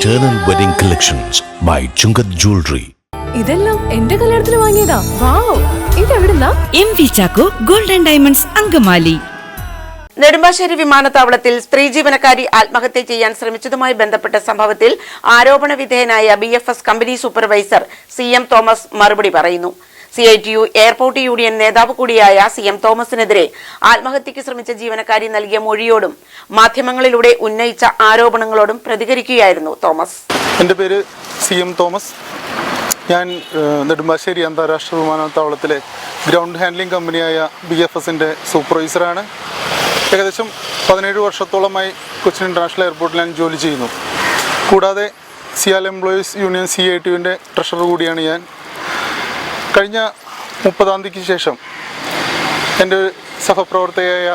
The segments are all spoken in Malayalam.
Eternal Wedding Collections by Chungath Jewelry. ഇതെല്ലാം എന്റെ കല്യാണത്തിന് വാങ്ങിയതാ. Wow ഇതെവിടുന്നാ? M V Chacko golden diamonds Angamaly. Nedumbassery വിമാനത്താവളത്തിൽ സ്ത്രീ ജീവനക്കാരി ആത്മഹത്യ ചെയ്യാൻ ശ്രമിച്ചതുമായി ബന്ധപ്പെട്ട സംഭവത്തിൽ ആരോപണ വിധേയനായ B F S company supervisor C M Thomas മറുപടി പറയുന്നു. C I T U airport union നേതാവ് കൂടിയായ സി എം തോമസിനെതിരെ ആത്മഹത്യയ്ക്ക് ശ്രമിച്ച ജീവനക്കാരി നൽകിയ മൊഴിയോടും മാധ്യമങ്ങളിലൂടെ ഉന്നയിച്ച ആരോപണങ്ങളോടും പ്രതികരിക്കുകയായിരുന്നു തോമസ്. എന്റെ പേര് സി എം തോമസ്. ഞാൻ നെടുമ്പാശ്ശേരി അന്താരാഷ്ട്ര വിമാനത്താവളത്തിലെ ഗ്രൗണ്ട് ഹാൻഡ്ലിംഗ് കമ്പനിയായ ബി എഫ് എസിന്റെ സൂപ്പർവൈസറാണ്. ഏകദേശം പതിനേഴ് വർഷത്തോളമായി കൊച്ചിൻ ഇന്റർനാഷണൽ എയർപോർട്ടിൽ ഞാൻ ജോലി ചെയ്യുന്നു. കൂടാതെ CIAL employees union C I ടിയുവിന്റെ treasurer കൂടിയാണ് ഞാൻ. കഴിഞ്ഞ മുപ്പതാം തീയതിക്ക് ശേഷം എന്റെ സഹപ്രവർത്തകയായ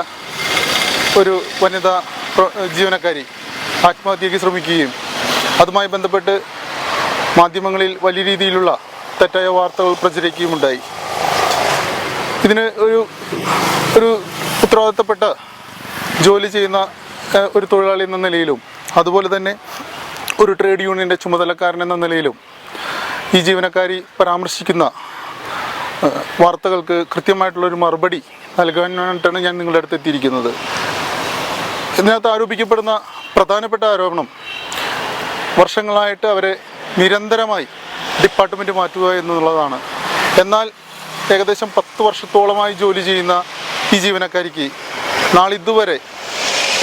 ഒരു വനിതാ ജീവനക്കാരി ആത്മഹത്യക്ക് ശ്രമിക്കുകയും അതുമായി ബന്ധപ്പെട്ട് മാധ്യമങ്ങളിൽ വലിയ രീതിയിലുള്ള തെറ്റായ വാർത്തകൾ പ്രചരിക്കുകയും ഉണ്ടായി. ഇതിന് ഒരു ഒരു ഉത്തരവാദിത്തപ്പെട്ട ജോലി ചെയ്യുന്ന ഒരു തൊഴിലാളി എന്ന നിലയിലും അതുപോലെ തന്നെ ഒരു ട്രേഡ് യൂണിയന്റെ ചുമതലക്കാരൻ എന്ന നിലയിലും ഈ ജീവനക്കാരി പരാമർശിക്കുന്ന വാർത്തകൾക്ക് കൃത്യമായിട്ടുള്ള ഒരു മറുപടി നൽകാനായിട്ടാണ് ഞാൻ നിങ്ങളുടെ അടുത്ത് എത്തിയിരിക്കുന്നത്. ഇതിനകത്ത് ആരോപിക്കപ്പെടുന്ന പ്രധാനപ്പെട്ട ആരോപണം വർഷങ്ങളായിട്ട് അവരെ നിരന്തരമായി ഡിപ്പാർട്ട്മെന്റ് മാറ്റുക എന്നുള്ളതാണ്. എന്നാൽ ഏകദേശം പത്ത് വർഷത്തോളമായി ജോലി ചെയ്യുന്ന ഈ ജീവനക്കാരിക്ക് നാളിതുവരെ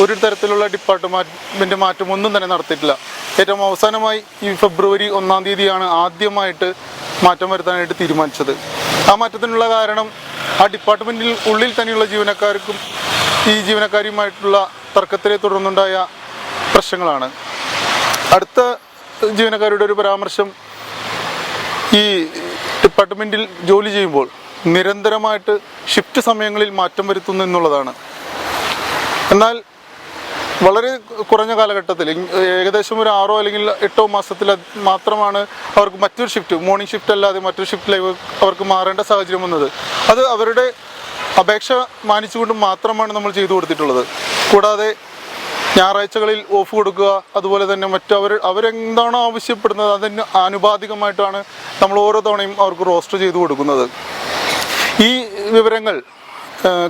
ഒരു തരത്തിലുള്ള ഡിപ്പാർട്ട്മെന്റ് മാറ്റമൊന്നും തന്നെ നടത്തിയിട്ടില്ല. ഏറ്റവും അവസാനമായി ഈ ഫെബ്രുവരി ഒന്നാം തീയതിയാണ് ആദ്യമായിട്ട് മാറ്റം വരുത്താനായിട്ട് തീരുമാനിച്ചത്. ആ മാറ്റത്തിനുള്ള കാരണം ആ ഡിപ്പാർട്ട്മെന്റിൽ ഉള്ളിൽ തന്നെയുള്ള ജീവനക്കാർക്കും ഈ ജീവനക്കാരിയുമായിട്ടുള്ള തർക്കത്തിലെ തുടർന്നുണ്ടായ പ്രശ്നങ്ങളാണ്. അടുത്ത ജീവനക്കാരുടെ ഒരു പരാമർശം ഈ ഡിപ്പാർട്ട്മെന്റിൽ ജോലി ചെയ്യുമ്പോൾ നിരന്തരമായിട്ട് ഷിഫ്റ്റ് സമയങ്ങളിൽ മാറ്റം വരുത്തുന്നു എന്നുള്ളതാണ്. എന്നാൽ വളരെ കുറഞ്ഞ കാലഘട്ടത്തിൽ ഏകദേശം ഒരു ആറോ അല്ലെങ്കിൽ എട്ടോ മാസത്തിൽ മാത്രമാണ് അവർക്ക് മറ്റൊരു ഷിഫ്റ്റ് മോർണിംഗ് ഷിഫ്റ്റ് അല്ലാതെ മറ്റൊരു ഷിഫ്റ്റിലേക്ക് അവർക്ക് മാറേണ്ട സാഹചര്യം വന്നത്. അത് അവരുടെ അപേക്ഷ മാനിച്ചുകൊണ്ട് മാത്രമാണ് നമ്മൾ ചെയ്തു കൊടുത്തിട്ടുള്ളത്. കൂടാതെ ഞായറാഴ്ചകളിൽ ഓഫ് കൊടുക്കുക അതുപോലെ തന്നെ മറ്റവർ അവരെന്താണോ ആവശ്യപ്പെടുന്നത് അതിന് ആനുപാതികമായിട്ടാണ് നമ്മൾ ഓരോ തവണയും അവർക്ക് റോസ്റ്റർ ചെയ്തു കൊടുക്കുന്നത്. ഈ വിവരങ്ങൾ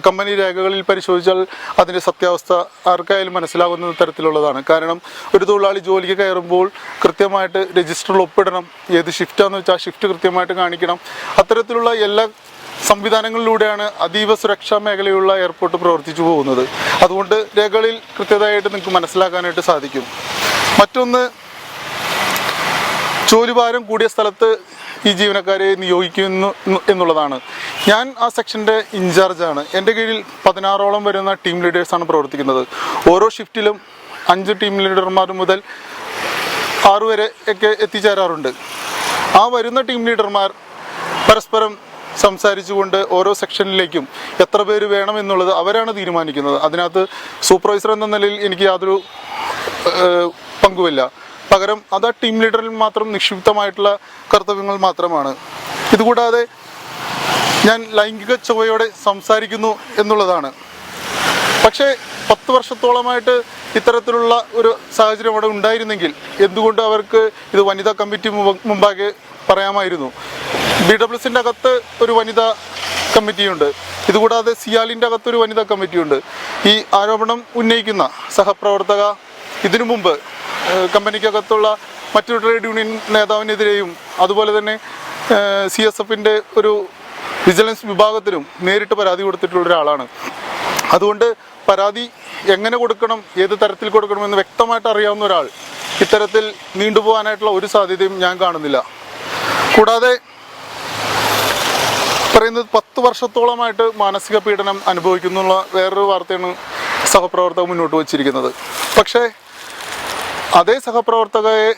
കമ്പനി രേഖകളിൽ പരിശോധിച്ചാൽ അതിന്റെ സത്യാവസ്ഥ ആർക്കായാലും മനസ്സിലാകുന്ന തരത്തിലുള്ളതാണ്. കാരണം ഒരു തൊഴിലാളി ജോലിക്ക് കയറുമ്പോൾ കൃത്യമായിട്ട് രജിസ്റ്ററിൽ ഒപ്പിടണം. ഏത് ഷിഫ്റ്റാന്ന് വെച്ചാൽ ഷിഫ്റ്റ് കൃത്യമായിട്ട് കാണിക്കണം. അത്തരത്തിലുള്ള എല്ലാ സംവിധാനങ്ങളിലൂടെയാണ് അതീവ സുരക്ഷാ മേഖലയുള്ള എയർപോർട്ട് പ്രവർത്തിച്ചു പോകുന്നത്. അതുകൊണ്ട് രേഖകളിൽ കൃത്യതയായിട്ട് നിങ്ങൾക്ക് മനസ്സിലാക്കാനായിട്ട് സാധിക്കും. മറ്റൊന്ന് ജോലിഭാരം കൂടിയ സ്ഥലത്ത് ഈ ജീവനക്കാരെ നിയോഗിക്കുന്നു എന്നുള്ളതാണ്. ഞാൻ ആ സെക്ഷന്റെ ഇൻചാർജാണ്. എന്റെ കീഴിൽ പതിനാറോളം വരുന്ന ടീം ലീഡേഴ്സാണ് പ്രവർത്തിക്കുന്നത്. ഓരോ ഷിഫ്റ്റിലും അഞ്ച് ടീം ലീഡർമാർ മുതൽ ആറു വരെ ഒക്കെ എത്തിച്ചേരാറുണ്ട്. ആ വരുന്ന ടീം ലീഡർമാർ പരസ്പരം സംസാരിച്ചുകൊണ്ട് ഓരോ സെക്ഷനിലേക്കും എത്ര പേര് വേണം എന്നുള്ളത് അവരാണ് തീരുമാനിക്കുന്നത്. അതിനകത്ത് സൂപ്പർവൈസർ എന്ന നിലയിൽ എനിക്ക് യാതൊരു പങ്കുമില്ല. പകരം അത് ആ ടീം ലീഡറിൽ മാത്രം നിക്ഷിപ്തമായിട്ടുള്ള കർത്തവ്യങ്ങൾ മാത്രമാണ്. ഇതുകൂടാതെ ഞാൻ ലൈംഗിക ചൊവ്വയോടെ സംസാരിക്കുന്നു എന്നുള്ളതാണ്. പക്ഷേ പത്ത് വർഷത്തോളമായിട്ട് ഇത്തരത്തിലുള്ള ഒരു സാഹചര്യം അവിടെ ഉണ്ടായിരുന്നെങ്കിൽ എന്തുകൊണ്ട് അവർക്ക് ഇത് വനിതാ കമ്മിറ്റി മുമ്പാകെ പറയാമായിരുന്നു? ബി ഡബ്ല്യുസിന്റെ അകത്ത് ഒരു വനിതാ കമ്മിറ്റിയുണ്ട്. ഇതുകൂടാതെ സിയാലിന്റെ അകത്തൊരു വനിതാ കമ്മിറ്റിയുണ്ട്. ഈ ആരോപണം ഉന്നയിക്കുന്ന സഹപ്രവർത്തക ഇതിനു മുമ്പ് കമ്പനിക്കകത്തുള്ള മറ്റൊരു ട്രേഡ് യൂണിയൻ നേതാവിനെതിരെയും അതുപോലെ തന്നെ സി എസ് എഫിന്റെ ഒരു വിജിലൻസ് വിഭാഗത്തിനും നേരിട്ട് പരാതി കൊടുത്തിട്ടുള്ള ഒരാളാണ്. അതുകൊണ്ട് പരാതി എങ്ങനെ കൊടുക്കണം ഏത് തരത്തിൽ കൊടുക്കണമെന്ന് വ്യക്തമായിട്ട് അറിയാവുന്ന ഒരാൾ ഇത്തരത്തിൽ നീണ്ടുപോകാനായിട്ടുള്ള ഒരു സാധ്യതയും ഞാൻ കാണുന്നില്ല. കൂടാതെ പറയുന്നത് പത്ത് വർഷത്തോളമായിട്ട് മാനസിക പീഡനം അനുഭവിക്കുന്നുള്ള വേറൊരു വാർത്തയാണ് സഹപ്രവർത്തകർ മുന്നോട്ട് വച്ചിരിക്കുന്നത്. പക്ഷേ അതേ സഹപ്രവർത്തകയെ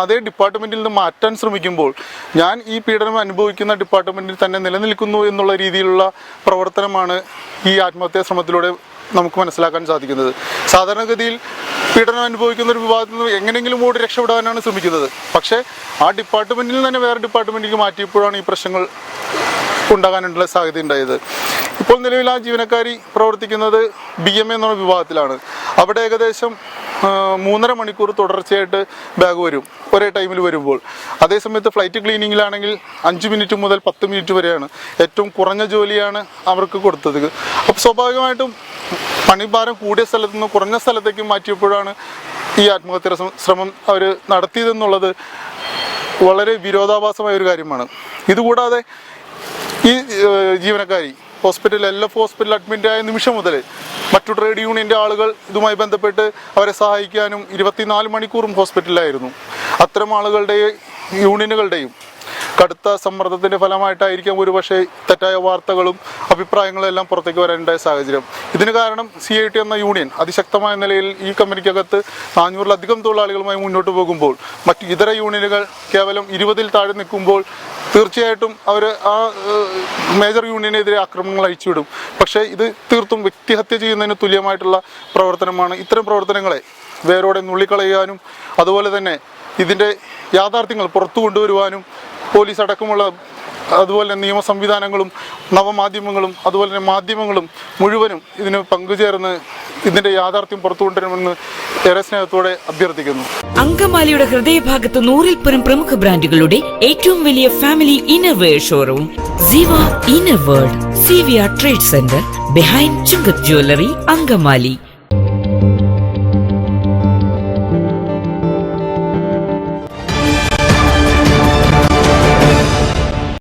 അതേ ഡിപ്പാർട്ട്മെന്റിൽ നിന്ന് മാറ്റാൻ ശ്രമിക്കുമ്പോൾ ഞാൻ ഈ പീഡനം അനുഭവിക്കുന്ന ഡിപ്പാർട്ട്മെന്റിൽ തന്നെ നിലനിൽക്കുന്നു എന്നുള്ള രീതിയിലുള്ള പ്രവർത്തനമാണ് ഈ ആത്മഹത്യാ ശ്രമത്തിലൂടെ നമുക്ക് മനസ്സിലാക്കാൻ സാധിക്കുന്നത്. സാധാരണഗതിയിൽ പീഡനം അനുഭവിക്കുന്ന ഒരു വിഭാഗത്തിൽ നിന്ന് എങ്ങനെയെങ്കിലും ഓടി രക്ഷപ്പെടാനാണ് ശ്രമിക്കുന്നത്. പക്ഷേ ആ ഡിപ്പാർട്ട്മെന്റിൽ തന്നെ വേറെ ഡിപ്പാർട്ട്മെന്റിലേക്ക് മാറ്റിയപ്പോഴാണ് ഈ പ്രശ്നങ്ങൾ ഉണ്ടാകാനുള്ള സാധ്യത ഉണ്ടായത്. ഇപ്പോൾ നിലവിൽ ആ ജീവനക്കാരി പ്രവർത്തിക്കുന്നത് ബി എം എ എന്നുള്ള വിഭാഗത്തിലാണ്. അവിടെ ഏകദേശം മൂന്നര മണിക്കൂർ തുടർച്ചയായിട്ട് ബാഗ് വരും ഒരേ ടൈമിൽ വരുമ്പോൾ. അതേസമയത്ത് ഫ്ലൈറ്റ് ക്ലീനിങ്ങിലാണെങ്കിൽ അഞ്ച് മിനിറ്റ് മുതൽ പത്ത് മിനിറ്റ് വരെയാണ് ഏറ്റവും കുറഞ്ഞ ജോലിയാണ് അവർക്ക് കൊടുത്തത്. അപ്പോൾ സ്വാഭാവികമായിട്ടും പണിഭാരം കൂടിയ സ്ഥലത്തു നിന്ന് കുറഞ്ഞ സ്ഥലത്തേക്ക് മാറ്റിയപ്പോഴാണ് ഈ ആത്മഹത്യ ശ്രമം അവർ നടത്തിയതെന്നുള്ളത് വളരെ വിരോധാഭാസമായ ഒരു കാര്യമാണ്. ഇതുകൂടാതെ ഈ ജീവനക്കാരി ഹോസ്പിറ്റൽ എൽ എഫ് ഹോസ്പിറ്റലിൽ അഡ്മിറ്റ് ആയ നിമിഷം മുതൽ മറ്റു ട്രേഡ് യൂണിയന്റെ ആളുകൾ ഇതുമായി ബന്ധപ്പെട്ട് അവരെ സഹായിക്കാനും ഇരുപത്തിനാല് മണിക്കൂറും ഹോസ്പിറ്റലിലായിരുന്നു. അത്തരം ആളുകളുടെ യൂണിയനുകളുടെയും കടുത്ത സമ്മർദ്ദത്തിന്റെ ഫലമായിട്ടായിരിക്കാം ഒരുപക്ഷെ തെറ്റായ വാർത്തകളും അഭിപ്രായങ്ങളും എല്ലാം പുറത്തേക്ക് വരാനുണ്ടായ സാഹചര്യം. ഇതിന് കാരണം സി ഐ ടി എന്ന യൂണിയൻ അതിശക്തമായ നിലയിൽ ഈ കമ്പനിക്കകത്ത് നാനൂറിലധികം തൊഴിലാളികളുമായി മുന്നോട്ട് പോകുമ്പോൾ മറ്റ് ഇതര യൂണിയനുകൾ കേവലം ഇരുപതിൽ താഴെ നിൽക്കുമ്പോൾ തീർച്ചയായിട്ടും അവർ ആ മേജർ യൂണിയനെതിരെ ആക്രമണങ്ങൾ അഴിച്ചുവിടും. പക്ഷേ ഇത് തീർത്തും വ്യക്തിഹത്യ ചെയ്യുന്നതിന് തുല്യമായിട്ടുള്ള പ്രവർത്തനമാണ് ഇത്തരം പ്രവർത്തനങ്ങളെ വേരോടെ നുള്ളിക്കളയാനും അതുപോലെ തന്നെ ഇതിന്റെ യാഥാർത്ഥ്യങ്ങൾ പുറത്തു കൊണ്ടുവരുവാനും പോലീസ് അടക്കമുള്ള അതുപോലെ നിയമ സംവിധാനങ്ങളും നവമാധ്യമങ്ങളും അതുപോലെ തന്നെ മാധ്യമങ്ങളും മുഴുവനും ഇതിന് പങ്കുചേർന്ന് ഇതിന്റെ യാഥാർത്ഥ്യം പുറത്തു കൊണ്ടുവരണമെന്ന് ഏറെ സ്നേഹത്തോടെ അഭ്യർത്ഥിക്കുന്നു. അങ്കമാലിയുടെ ഹൃദയഭാഗത്ത് നൂറിൽ പരം പ്രമുഖ ബ്രാൻഡുകളുടെ ഏറ്റവും വലിയ family innerwear showroom Ziva inner world C V R trade centre behind Chungath jewellery Angamaly.